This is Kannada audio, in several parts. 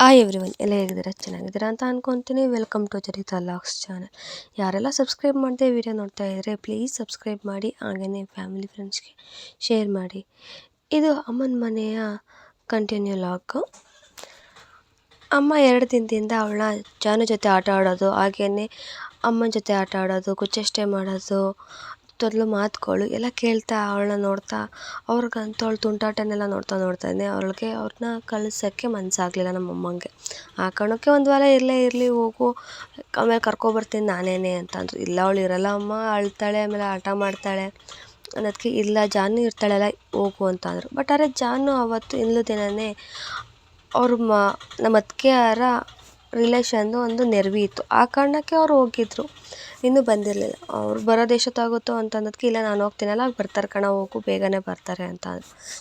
ಹಾಯ್ ಎವ್ರಿ ಒನ್ ಎಲ್ಲ ಹೇಗಿದ್ದೀರಾ ಚೆನ್ನಾಗಿದ್ದೀರಾ ಅಂತ ಅನ್ಕೊತೀನಿ. Welcome to Charita logs channel ಯಾರೆಲ್ಲ ಸಬ್ಸ್ಕ್ರೈಬ್ ಮಾಡದೆ ವಿಡಿಯೋ ನೋಡ್ತಾ ಇದ್ದರೆ ಪ್ಲೀಸ್ ಸಬ್ಸ್ಕ್ರೈಬ್ ಮಾಡಿ ಹಾಗೆಯೇ ಫ್ಯಾಮಿಲಿ ಫ್ರೆಂಡ್ಸ್ಗೆ ಶೇರ್ ಮಾಡಿ. ಇದು ಅಮ್ಮನ ಮನೆಯ ಕಂಟಿನ್ಯೂ ಲಾಗು ಅಮ್ಮ ಎರಡು ದಿನದಿಂದ ಅವಳ ಜಾನು ಜೊತೆ ಆಟ ಆಡೋದು ಹಾಗೆಯೇ ಅಮ್ಮನ ಜೊತೆ ಆಟ ಆಡೋದು ಕುಚ್ಚಷ್ಟೇ ಮಾಡೋದು ತೊದಲು ಮಾತುಗಳು ಎಲ್ಲ ಕೇಳ್ತಾ, ಅವಳನ್ನ ನೋಡ್ತಾ, ಅವ್ರಿಗಂತೂ ಅವ್ಳ ತುಂಟಾಟನೆಲ್ಲ ನೋಡ್ತಾ ನೋಡ್ತಾನೆ ಅವ್ಳಿಗೆ ಅವ್ರನ್ನ ಕಳ್ಸೋಕ್ಕೆ ಮನಸ್ಸಾಗ್ಲಿಲ್ಲ ನಮ್ಮ ಅಮ್ಮಂಗೆ ಆ ಕಾರಣಕ್ಕೆ ಒಂದು ವಾರ ಇರಲೇ ಇರಲಿ, ಹೋಗು, ಆಮೇಲೆ ಕರ್ಕೊಬರ್ತೀನಿ ನಾನೇನೆ ಅಂತ ಅಂದರು. ಇಲ್ಲ, ಅವಳು ಇರಲ್ಲ ಅಮ್ಮ, ಅಳ್ತಾಳೆ, ಆಮೇಲೆ ಆಟ ಮಾಡ್ತಾಳೆ. ಅನ್ನೋದಕ್ಕೆ ಇಲ್ಲ, ಜಾನು ಇರ್ತಾಳಲ್ಲ ಹೋಗು ಅಂತ ಬಟ್ ಆದರೆ ಜಾನು ಅವತ್ತು ಇಲ್ಲದೇನೆ ಅವ್ರ ಮ ನಮ್ಮ ಅತ್ತಿಗೆಯರ ರಿಲೇಷನ್ದು ಒಂದು ನೆರವಿ ಇತ್ತು. ಆ ಕಾರಣಕ್ಕೆ ಅವ್ರು ಹೋಗಿದ್ರು. ಇನ್ನೂ ಬಂದಿರಲಿಲ್ಲ. ಅವ್ರು ಬರೋದು ಎಷ್ಟೊತ್ತಾಗುತ್ತೋ ಅಂತ ಅನ್ನೋದಕ್ಕೆ ಇಲ್ಲ ನಾನು ಹೋಗ್ತೀನಲ್ಲ, ಆಗ ಬರ್ತಾರೆ ಕಣ, ಹೋಗು, ಬೇಗನೆ ಬರ್ತಾರೆ ಅಂತ.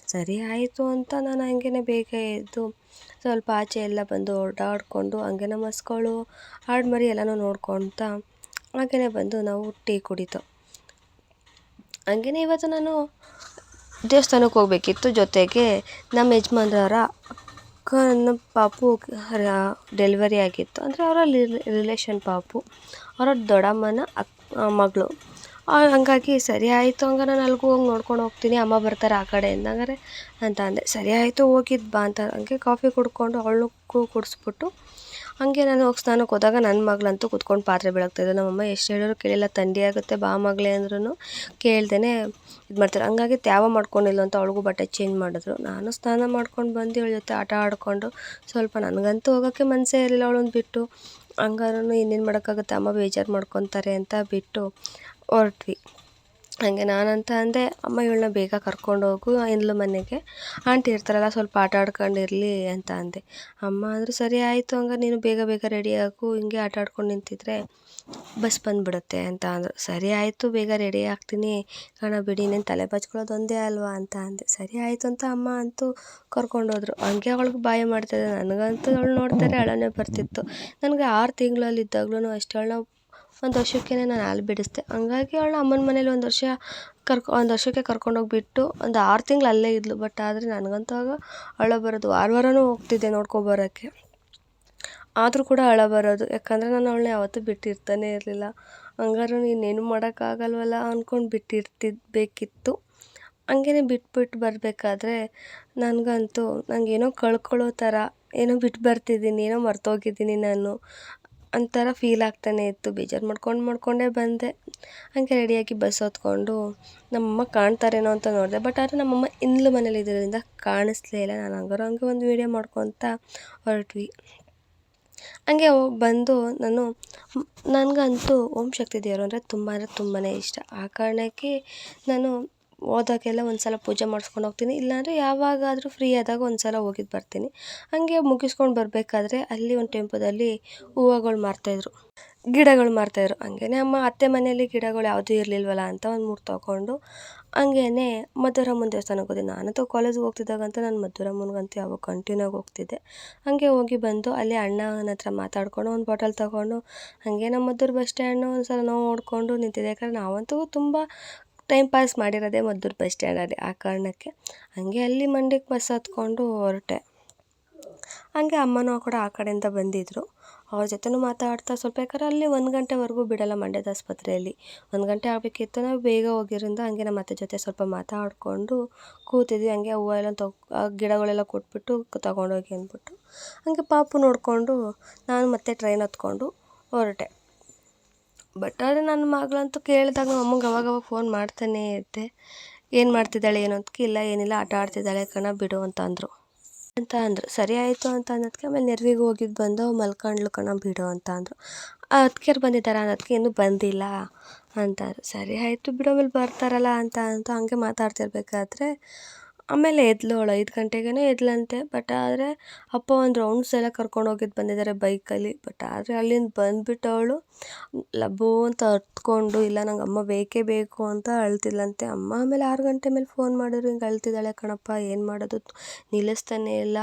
ಸರಿ ಆಯಿತು ಅಂತ ನಾನು ಹಂಗೇನೆ ಬೇಗ ಎದ್ದು ಸ್ವಲ್ಪ ಆಚೆ ಎಲ್ಲ ಬಂದು ಓಡಾಡಿಕೊಂಡು, ಹಂಗೆ ಮಸ್ಗಳು ಹಾಡು ಮರಿ ಎಲ್ಲನೂ ನೋಡ್ಕೊತಾ ಹಾಗೆಯೇ ಬಂದು ನಾವು ಟೀ ಕುಡಿತು ಹಂಗೇ ಇವತ್ತು ನಾನು ದೇವಸ್ಥಾನಕ್ಕೆ ಹೋಗ್ಬೇಕಿತ್ತು. ಜೊತೆಗೆ ನಮ್ಮ ಯಜಮಾನ್ರವರ ಅಕ್ಕನ ಪಾಪು ಡೆಲಿವರಿ ಆಗಿತ್ತು. ಅಂದರೆ ಅವರ ರಿಲೇಷನ್ ಪಾಪು. ಅವರ ದೊಡ್ಡಮ್ಮನ ಅಕ್ ಮಗಳು. ಹಂಗಾಗಿ ಸರಿ ಆಯಿತು ಹಂಗಾರೆ ನಾನು ಅಲ್ಲಿಗೂ ಹೋಗಿ ನೋಡ್ಕೊಂಡು ಹೋಗ್ತೀನಿ, ಅಮ್ಮ ಬರ್ತಾರೆ ಆ ಕಡೆ ಅಂದಂಗಾರೆ ಅಂತ ಅಂದೆ ಸರಿ ಆಯಿತು ಹೋಗಿದ್ದು ಬಾ ಅಂತ. ಹಂಗೆ ಕಾಫಿ ಕುಡ್ಕೊಂಡು ಅವಳಿಗೂ ಕುಡಿಸ್ಬಿಟ್ಟು ಹಂಗೆ ನಾನು ಹೋಗಿ ಸ್ನಾನಕ್ಕೆ ಹೋದಾಗ ನನ್ನ ಮಗಳಂತೂ ಕುತ್ಕೊಂಡು ಪಾತ್ರೆ ಬೆಳಗ್ತಾಯಿದ್ಳು ನಮ್ಮಮ್ಮ ಎಷ್ಟು ಹೇಳಿದ್ರು ಕೇಳಿಲ್ಲ ಥಂಡಿ ಆಗುತ್ತೆ ಬಾ ಮಗಳೇ ಅಂದ್ರೂ ಕೇಳ್ದೇ ಇದು ಮಾಡ್ತಾರೆ. ಹಂಗಾಗಿ ತ್ಯಾವ ಮಾಡ್ಕೊಂಡಿಲ್ಲ ಅಂತ ಅವಳಿಗೂ ಬಟ್ಟೆ ಚೇಂಜ್ ಮಾಡಿದ್ರು. ನಾನು ಸ್ನಾನ ಮಾಡ್ಕೊಂಡು ಬಂದು ಇವಳ ಜೊತೆ ಆಟ ಆಡಿಕೊಂಡು ಸ್ವಲ್ಪ ನನಗಂತೂ ಹೋಗೋಕ್ಕೆ ಮನಸ್ಸೇ ಇರಲಿಲ್ಲ ಅವಳನ್ನ ಬಿಟ್ಟು. ಹಂಗಾರೂ ಇನ್ನೇನು ಮಾಡೋಕ್ಕಾಗುತ್ತೆ? ಅಮ್ಮ ಬೇಜಾರು ಮಾಡ್ಕೊತಾರೆ ಅಂತ ಬಿಟ್ಟು ಹೊರಟ್ವಿ. ಹಾಗೆ ನಾನಂತ ಅಂದೆ, ಅಮ್ಮ ಇವಳನ್ನ ಬೇಗ ಕರ್ಕೊಂಡು ಹೋಗು, ಇಂದ್ಲು ಮನೆಗೆ. ಆಂಟಿ ಇರ್ತಾರಲ್ಲ, ಸ್ವಲ್ಪ ಆಟ ಆಡ್ಕೊಂಡಿರಲಿ ಅಂತ ಅಂದೆ. ಅಮ್ಮ ಅಂದರು, ಸರಿ ಆಯಿತು, ಹಂಗಾರೆ ನೀನು ಬೇಗ ಬೇಗ ರೆಡಿ ಆಗು, ಹಿಂಗೆ ಆಟ ಆಡ್ಕೊಂಡು ನಿಂತಿದ್ರೆ ಬಸ್ ಬಂದುಬಿಡುತ್ತೆ ಅಂತ ಅಂದರು. ಸರಿ ಆಯಿತು, ಬೇಗ ರೆಡಿ ಆಗ್ತೀನಿ. ಕಣ ಬಿಡಿ, ನೀನು ತಲೆ ಬಚ್ಕೊಳ್ಳೋದು ಒಂದೇ ಅಲ್ವಾ? ಅಂತ ಅಂದೆ. ಸರಿ ಆಯಿತು ಅಂತ ಅಮ್ಮ ಅಂತೂ ಕರ್ಕೊಂಡೋದ್ರು ಹಂಗೆ ಅವಳಿಗೆ ಬಾಯ ಮಾಡ್ತಾಯಿದ್ದೆ ನನಗಂತೂ ಅವಳು ನೋಡ್ತಾರೆ, ಅಳನೇ ಬರ್ತಿತ್ತು. ನನಗೆ ಆರು ತಿಂಗಳಲ್ಲಿದ್ದಾಗ್ಲೂ ಅಷ್ಟೇ. ಅವಳನ್ನ ಒಂದು ವರ್ಷಕ್ಕೆ ನಾನು ಅಲ್ಲಿ ಬಿಡಿಸ್ದೆ. ಹಂಗಾಗಿ ಅವಳನ್ನ ಅಮ್ಮನ ಮನೇಲಿ ಒಂದು ವರ್ಷ ಕರ್ಕೊ, ಒಂದು ವರ್ಷಕ್ಕೆ ಕರ್ಕೊಂಡೋಗಿಬಿಟ್ಟು ಒಂದು ಆರು ತಿಂಗ್ಳು ಅಲ್ಲೇ ಇದ್ಳು ಬಟ್ ಆದರೆ ನನಗಂತೂ ಆಗ ಅಳ ಬರೋದು ವಾರ ವಾರವೂ ಹೋಗ್ತಿದ್ದೆ ನೋಡ್ಕೊಬರೋಕ್ಕೆ ಆದರೂ ಕೂಡ ಅಳ ಬರೋದು. ಯಾಕಂದರೆ ನಾನು ಅವಳನ್ನ ಯಾವತ್ತೂ ಬಿಟ್ಟಿರ್ತಾನೆ ಇರಲಿಲ್ಲ. ಹಂಗಾರು ಇನ್ನೇನು ಮಾಡೋಕ್ಕಾಗಲ್ವಲ್ಲ ಅಂದ್ಕೊಂಡು ಬಿಟ್ಟಿರ್ತಿದ್ಬೇಕಿತ್ತು ಹಂಗೇ ಬಿಟ್ಬಿಟ್ಟು ಬರಬೇಕಾದ್ರೆ ನನಗಂತೂ ನನಗೇನೋ ಕಳ್ಕೊಳ್ಳೋ ಥರ ಏನೋ ಬಿಟ್ಟು ಬರ್ತಿದ್ದೀನಿ, ಏನೋ ಮರ್ತೋಗಿದ್ದೀನಿ ನಾನು. ಒಂಥರ ಫೀಲ್ ಆಗ್ತಾನೆ ಇತ್ತು. ಬೇಜಾರು ಮಾಡ್ಕೊಂಡು ಮಾಡಿಕೊಂಡೇ ಬಂದೆ. ಹಂಗೆ ರೆಡಿಯಾಗಿ ಬಸ್ ಹೊತ್ಕೊಂಡು ನಮ್ಮಮ್ಮ ಕಾಣ್ತಾರೇನೋ ಅಂತ ನೋಡಿದೆ. ಬಟ್ ಆದರೆ ನಮ್ಮಮ್ಮ ಇಂದ್ಲು ಮನೇಲಿ ಇದ್ದಿದ್ದರಿಂದ ಕಾಣಿಸ್ಲೇ ಇಲ್ಲ. ನಾನು ಹಂಗಾರು ಹಂಗೆ ಒಂದು ವೀಡಿಯೋ ಮಾಡ್ಕೊತ ಹೊರಟ್ವಿ. ಹಂಗೆ ಹೋಗಿ ಬಂದು ನಾನು ನನಗಂತೂ ಓಂ ಶಕ್ತಿ ದೇವರು ಅಂದರೆ ತುಂಬ ಅಂದರೆ ತುಂಬಾ ಇಷ್ಟ. ಆ ಕಾರಣಕ್ಕೆ ನಾನು ಹೋದಾಗೆಲ್ಲ ಒಂದು ಸಲ ಪೂಜೆ ಮಾಡಿಸ್ಕೊಂಡು ಹೋಗ್ತೀನಿ. ಇಲ್ಲಾಂದರೆ ಯಾವಾಗಾದರೂ ಫ್ರೀ ಆದಾಗ ಒಂದು ಸಲ ಹೋಗಿದ್ದು ಬರ್ತೀನಿ. ಹಂಗೆ ಮುಗಿಸ್ಕೊಂಡು ಬರಬೇಕಾದ್ರೆ ಅಲ್ಲಿ ಒಂದು ಟೆಂಪೋದಲ್ಲಿ ಹೂವುಗಳು ಮಾರ್ತಾಯಿದ್ರು ಗಿಡಗಳು ಮಾರ್ತಾಯಿದ್ರು ಹಂಗೇನೆ ಅಮ್ಮ, ಅತ್ತೆ ಮನೆಯಲ್ಲಿ ಗಿಡಗಳು ಯಾವುದೂ ಇರಲಿಲ್ವಲ್ಲ ಅಂತ ಒಂದು ಮೂರು ತಗೊಂಡು ಹಂಗೇ ಮಧುರಮ್ಮನ ದೇವಸ್ಥಾನಕ್ಕೆ ಹೋದೆ. ನಾನಂತೂ ಕಾಲೇಜಿಗೆ ಹೋಗ್ತಿದ್ದಾಗಂತೂ ನಾನು ಮಧುರಮ್ಮನಿಗಂತೂ ಯಾವಾಗ ಕಂಟಿನ್ಯೂ ಆಗಿ ಹೋಗ್ತಿದ್ದೆ. ಹಂಗೆ ಹೋಗಿ ಬಂದು ಅಲ್ಲಿ ಅಣ್ಣನ ಹತ್ರ ಮಾತಾಡ್ಕೊಂಡು ಒಂದು ಬಾಟಲ್ ತಗೊಂಡು ಹಾಗೆ ನಮ್ಮ ಮದ್ದೂರು ಬಸ್ ಸ್ಟ್ಯಾಂಡ್ನ ಒಂದು ಸಲ ನೋಡಿಕೊಂಡು ನಿಂತಿದ್ದೆ. ಯಾಕಂದರೆ ನಾವಂತೂ ತುಂಬ ಟೈಮ್ ಪಾಸ್ ಮಾಡಿರೋದೇ ಮದ್ದೂರು ಬಸ್ ಸ್ಟ್ಯಾಂಡಲ್ಲಿ ಆ ಕಾರಣಕ್ಕೆ ಹಂಗೆ ಅಲ್ಲಿ ಮಂಡ್ಯಕ್ಕೆ ಬಸ್ ಹತ್ಕೊಂಡು ಹೊರಟೆ. ಹಂಗೆ ಅಮ್ಮನೂ ಕೂಡ ಆ ಕಡೆಯಿಂದ ಬಂದಿದ್ದರು ಅವ್ರ ಜೊತೆನೂ ಮಾತಾಡ್ತಾ ಸ್ವಲ್ಪ ಯಾಕಂದ್ರೆ ಅಲ್ಲಿ ಒಂದು ಗಂಟೆವರೆಗೂ ಬಿಡೋಲ್ಲ ಮಂಡ್ಯದ ಆಸ್ಪತ್ರೆಯಲ್ಲಿ. ಒಂದು ಗಂಟೆ ಆಗಬೇಕಿತ್ತು ನಾವು ಬೇಗ ಹೋಗಿರೋದ್ರಿಂದ ಹಂಗೆ ನಮ್ಮ ಅತ್ತೆ ಜೊತೆ ಸ್ವಲ್ಪ ಮಾತಾಡಿಕೊಂಡು ಕೂತಿದ್ವಿ. ಹಂಗೆ ಹೂವು ಎಲ್ಲ ತಗೊ ಗಿಡಗಳೆಲ್ಲ ಕೊಟ್ಬಿಟ್ಟು ತಗೊಂಡೋಗಿ ಅಂದ್ಬಿಟ್ಟು ಹಂಗೆ ಪಾಪು ನೋಡಿಕೊಂಡು ನಾನು ಮತ್ತೆ ಟ್ರೈನ್ ಹತ್ಕೊಂಡು ಹೊರಟೆ. ಬಟ್ ಆದರೆ ನನ್ನ ಮಗಳಂತೂ ಕೇಳಿದಾಗ ನಮ್ಮ ಅಮ್ಮಂಗೆ ಅವಾಗ ಅವಾಗ ಫೋನ್ ಮಾಡ್ತಾನೇ ಇದ್ದೆ. ಏನು ಮಾಡ್ತಿದ್ದಾಳೆ ಏನು ಅಂತ ಇಲ್ಲ ಏನಿಲ್ಲ, ಆಟ ಆಡ್ತಿದ್ದಾಳೆ ಕಣ, ಬಿಡು ಅಂತ ಅಂದರು. ಅಂತ ಅಂದರು. ಸರಿ ಆಯಿತು ಅಂತ ಅನ್ನೋದಕ್ಕೆ ಆಮೇಲೆ ನೆರವಿಗೆ ಹೋಗಿದ್ದು ಬಂದು ಮಲ್ಕೊಂಡ್ಲು ಕಣ, ಬಿಡು ಅಂತ ಅಂದರು. ಅತ್ತಿಗೆರು ಬಂದಿದ್ದಾರೆ ಅನ್ನೋದಕ್ಕೆ ಇನ್ನೂ ಬಂದಿಲ್ಲ ಅಂತಾರೆ. ಸರಿ ಆಯಿತು ಬಿಡೋ ಮೇಲೆ ಬರ್ತಾರಲ್ಲ ಅಂತ ಅಂತ ಹಂಗೆ ಮಾತಾಡ್ತಿರ್ಬೇಕಾದ್ರೆ ಆಮೇಲೆ ಎದ್ಲು ಅವಳು ಐದು ಗಂಟೆಗೇ ಎದ್ಲಂತೆ. ಬಟ್ ಆದರೆ ಅಪ್ಪ ಒಂದು ರೌಂಡ್ಸ್ ಎಲ್ಲ ಕರ್ಕೊಂಡು ಹೋಗಿದ್ದು ಬಂದಿದ್ದಾರೆ ಬೈಕಲ್ಲಿ ಬಟ್ ಆದರೆ ಅಲ್ಲಿಂದ ಬಂದುಬಿಟ್ಟು ಅವಳು, ಲಬ್ಬು ಅಂತ ಹತ್ಕೊಂಡು, ಇಲ್ಲ ನಂಗೆ ಅಮ್ಮ ಬೇಕೇ ಬೇಕು ಅಂತ ಅಳ್ತಿದ್ಲಂತೆ. ಅಮ್ಮ ಆಮೇಲೆ ಆರು ಗಂಟೆ ಮೇಲೆ ಫೋನ್ ಮಾಡಿದ್ರು, ಹಿಂಗೆ ಅಳ್ತಿದ್ದಾಳೆ ಕಣಪ್ಪ, ಏನು ಮಾಡೋದು? ನಿಲ್ಲಿಸ್ತಾನೆ ಇಲ್ಲ.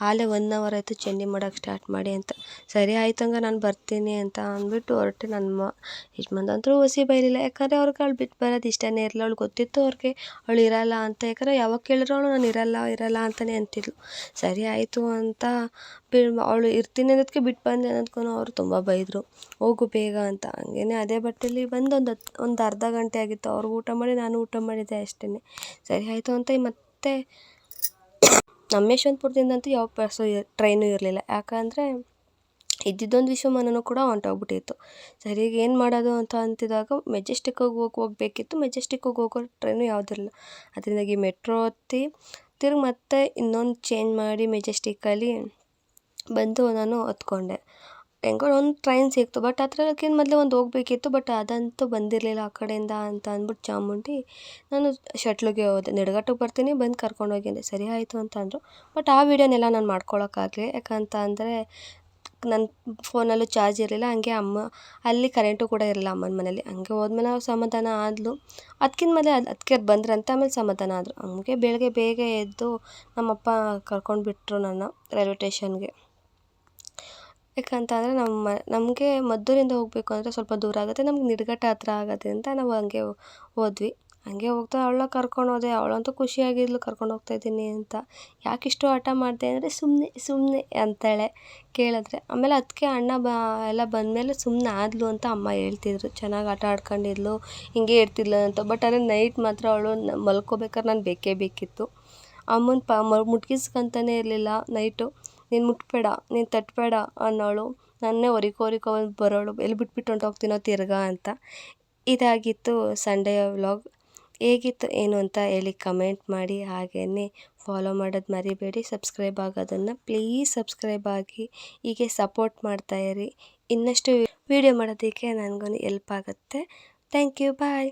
ಆಲೆ ಒನ್ ಅವರ್ ಆಯಿತು, ಚೆಂಡಿ ಮಾಡೋಕ್ಕೆ ಸ್ಟಾರ್ಟ್ ಮಾಡಿ ಅಂತ. ಸರಿ ಆಯ್ತಂಗ ನಾನು ಬರ್ತೀನಿ ಅಂತ ಅಂದ್ಬಿಟ್ಟು ಹೊರಟೆ ನನ್ನ ಮ ಯಜಮಾನ್ರಂತೂ ಒಸಿ ಬೈಲಿಲ್ಲ. ಯಾಕಂದರೆ ಅವ್ರಿಗೆ ಅವಳು ಬಿಟ್ಟು ಬರೋದು ಇಷ್ಟನೇ ಇರಲಿಲ್ಲ. ಅವ್ಳಿಗೆ ಗೊತ್ತಿತ್ತು ಅವ್ರಿಗೆ ಅವಳು ಇರಲ್ಲ ಅಂತ. ಯಾಕಂದರೆ ಯಾವಾಗ ಕೇಳಿದ್ರು ಅವಳು ನಾನು ಇರಲ್ಲ ಇರಲ್ಲ ಅಂತಲೇ ಅಂತಿದ್ಳು ಸರಿ ಆಯಿತು ಅಂತ ಅವಳು ಇರ್ತೀನಿ ಅನ್ನೋದಕ್ಕೆ ಬಿಟ್ಟು ಬಂದೆ ಅನ್ನೋದ್ಕೂ ಅವರು ತುಂಬ ಬೈದರು. ಹೋಗು ಬೇಗ ಅಂತ. ಹಾಗೇನೇ ಅದೇ ಬಟ್ಟೆಲಿ ಬಂದು ಒಂದು ಹತ್ತು ಒಂದು ಅರ್ಧ ಗಂಟೆ ಆಗಿತ್ತು. ಅವ್ರು ಊಟ ಮಾಡಿ, ನಾನು ಊಟ ಮಾಡಿದ್ದೆ ಅಷ್ಟೇ ಸರಿ ಆಯಿತು ಅಂತ ಮತ್ತೆ ನಮ್ಮ ಯಶವಂತಪುರದಿಂದಂತೂ ಯಾವ ಬಸ್ಸು ಟ್ರೈನು ಇರಲಿಲ್ಲ. ಯಾಕಂದರೆ ಇದ್ದಿದ್ದೊಂದು ವಿಶ್ವಮಾನನು ಕೂಡ ಹೊಂಟೋಗ್ಬಿಟ್ಟಿತ್ತು ಸರಿಯಾಗಿ ಏನು ಮಾಡೋದು ಅಂತ ಅಂತಿದ್ದಾಗ ಮೆಜೆಸ್ಟಿಕ್ಕಿಗೆ ಹೋಗಿ ಹೋಗಬೇಕಿತ್ತು. ಮೆಜೆಸ್ಟಿಕ್ಕಿಗೆ ಹೋಗೋ ಟ್ರೈನು ಯಾವುದಿರಲಿಲ್ಲ ಅದರಿಂದಾಗಿ ಮೆಟ್ರೋ ಹತ್ತಿ, ತಿರುಗಿ ಮತ್ತೆ ಇನ್ನೊಂದು ಚೇಂಜ್ ಮಾಡಿ ಮೆಜೆಸ್ಟಿಕ್ಕಲ್ಲಿ ಬಂದು ನಾನು ಹತ್ಕೊಂಡೆ. ಹೆಂಗೋ ಒಂದು ಟ್ರೈನ್ ಸಿಕ್ತು. ಬಟ್ ಅದಕ್ಕಿಂತ ಮೊದಲೇ ಒಂದು ಹೋಗ್ಬೇಕಿತ್ತು. ಬಟ್ ಅದಂತೂ ಬಂದಿರಲಿಲ್ಲ ಆ ಕಡೆಯಿಂದ ಅಂತ ಅಂದ್ಬಿಟ್ಟು ಚಾಮುಂಡಿ ನಾನು ಶಟ್ಲಿಗೆ ಹೋದೆ. ನಿಡ್ಘಟ್ಟಕ್ಕೆ ಬರ್ತೀನಿ, ಬಂದು ಕರ್ಕೊಂಡು ಹೋಗಿದ್ದೆ. ಸರಿ ಆಯಿತು ಅಂತ ಅಂದರು. ಬಟ್ ಆ ವಿಡಿಯೋನೆಲ್ಲ ನಾನು ಮಾಡ್ಕೊಳ್ಳೋಕ್ಕಾಗಲಿ ಯಾಕಂತ ಅಂದರೆ ನನ್ನ ಫೋನಲ್ಲೂ ಚಾರ್ಜ್ ಇರಲಿಲ್ಲ, ಹಂಗೆ ಅಮ್ಮ, ಅಲ್ಲಿ ಕರೆಂಟು ಕೂಡ ಇರಲಿಲ್ಲ ಅಮ್ಮನ ಮನೇಲಿ. ಹಂಗೆ ಹೋದ್ಮೇಲೆ ಅವ್ರು ಸಮಾಧಾನ ಆದಲು. ಅದ್ಕಿನ ಮೇಲೆ ಅದು ಅದಕ್ಕೆ ಬಂದ್ರಂತ ಆಮೇಲೆ ಸಮಾಧಾನ ಆದರು. ಹಂಗೆ ಬೆಳಗ್ಗೆ ಬೇಗ ಎದ್ದು ನಮ್ಮಪ್ಪ ಕರ್ಕೊಂಡು ಬಿಟ್ಟರು ನನ್ನ ರೈಲ್ವೆ ಟೇಷನ್ಗೆ ಯಾಕಂತಂದರೆ ನಮ್ಮ ನಮಗೆ ಮದ್ದೂರಿಂದ ಹೋಗಬೇಕು ಅಂದರೆ ಸ್ವಲ್ಪ ದೂರ ಆಗುತ್ತೆ, ನಮ್ಗೆ ನಿಡಘಟ್ಟ ಹತ್ರ ಆಗುತ್ತೆ ಅಂತ ನಾವು ಹಂಗೆ ಹೋದ್ವಿ. ಹಂಗೆ ಹೋಗ್ತಾ ಅವಳನ್ನ ಕರ್ಕೊಂಡು ಹೋದೆ. ಅವಳಂತೂ ಖುಷಿಯಾಗಿದ್ಲು, ಕರ್ಕೊಂಡು ಹೋಗ್ತಾ ಇದ್ದೀನಿ ಅಂತ. ಯಾಕೆ ಇಷ್ಟು ಹಠ ಮಾಡಿದೆ ಅಂದರೆ ಸುಮ್ಮನೆ ಸುಮ್ಮನೆ ಅಂತಾಳೆ ಕೇಳಿದ್ರೆ. ಆಮೇಲೆ ಅದಕ್ಕೆ ಅಣ್ಣ ಬಾ, ಎಲ್ಲ ಬಂದಮೇಲೆ ಸುಮ್ಮನೆ ಆದಳು ಅಂತ ಅಮ್ಮ ಹೇಳ್ತಿದ್ರು. ಚೆನ್ನಾಗಿ ಆಟ ಆಡ್ಕೊಂಡಿದ್ಲು, ಹಿಂಗೆ ಇರ್ತಿದ್ಲು ಅಂತ. ಬಟ್ ಅಂದರೆ ನೈಟ್ ಮಾತ್ರ ಅವಳು ಮಲ್ಕೋಬೇಕಾದ್ರೆ ನಾನು ಬೇಕೇ ಬೇಕಿತ್ತು. ಅಮ್ಮನ ಪ ಮುಟ್ಗಿಸ್ಕೊಂತಾನೆ ಇರಲಿಲ್ಲ ನೈಟು ನೀನು ಮುಟ್ಬೇಡ, ನೀನು ತಟ್ಟಬೇಡ ಅನ್ನೋಳು. ನನ್ನೇ ಹೊರಿಕೋ ಬರೋಳು. ಎಲ್ಲಿ ಬಿಟ್ಬಿಟ್ಟು ಹೊಂಟೋಗ್ತೀನೋ ತಿರ್ಗಾ ಅಂತ. ಇದಾಗಿತ್ತು ಸಂಡೇ ವ್ಲಾಗ್ ಹೇಗಿತ್ತು, ಏನು ಅಂತ ಹೇಳಿ ಕಮೆಂಟ್ ಮಾಡಿ. ಹಾಗೆಯೇ ಫಾಲೋ ಮಾಡೋದು ಮರಿಬೇಡಿ. ಸಬ್ಸ್ಕ್ರೈಬ್ ಆಗೋದನ್ನು ಪ್ಲೀಸ್ ಸಬ್ಸ್ಕ್ರೈಬ್ ಆಗಿ. ಹೀಗೆ ಸಪೋರ್ಟ್ ಮಾಡ್ತಾಯಿರಿ ಇನ್ನಷ್ಟು ವೀಡಿಯೋ ಮಾಡೋದಕ್ಕೆ ನನಗೂ ಎಲ್ಪ್ ಆಗುತ್ತೆ. Thank you bye